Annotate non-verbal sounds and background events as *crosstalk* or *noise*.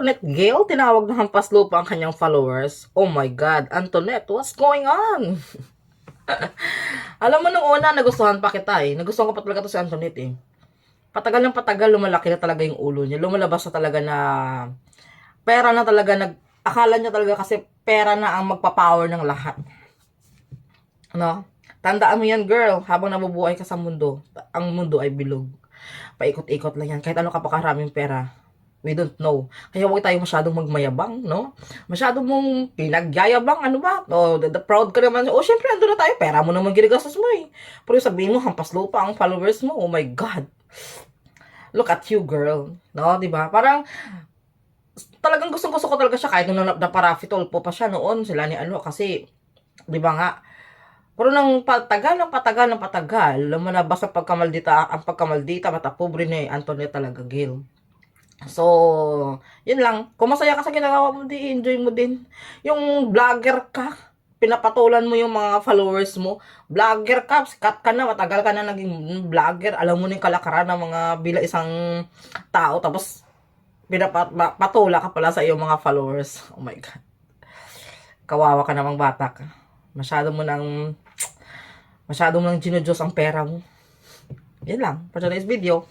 Antoinette Gale, tinawag na hampas lupa ang kanyang followers. Oh my God, Antoinette, what's going on? *laughs* Alam mo, nung una, nagustuhan pa kita eh. Nagustuhan ko pa talaga to si Antoinette eh. Patagal ng patagal, lumalaki na talaga yung ulo niya. Lumalabas na talaga na pera na talaga nag... Akala niya talaga kasi pera na ang magpapower ng lahat. No? Tandaan mo yan, girl. Habang nabubuhay ka sa mundo, ang mundo ay bilog. Paikot-ikot lang yan. Kahit ano ka pa karaming pera. We don't know. Kaya huwag tayo masyadong magmayabang, no? Masyadong mong pinagyayabang, ano ba? O, the, the proud ka naman. O, syempre, ando na tayo. Pera mo naman ginagastos mo eh. Pero sabihin mo, hampas lupa ang followers mo. Oh my God. Look at you, girl. No, di ba? Parang, talagang gustong gusto ko talaga siya kahit nung na, naparafitol po pa siya noon sila ni ano kasi di ba nga pero nang patagal ng patagal ng patagal lumalabas ang pagkamaldita ang pagkamaldita mata pobre ni Antoinette talaga Gil so yun lang kung masaya ka sa ginagawa mo di enjoy mo din yung vlogger ka pinapatulan mo yung mga followers mo vlogger ka sikat ka na matagal ka na naging vlogger alam mo na yung kalakaran ng mga bila isang tao tapos pinapatula ka pala sa iyong mga followers. Oh my God. Kawawa ka namang bata ka. Masyado mo nang masyado mo nang ginudiyos ang pera mo. Yan lang. For today's video.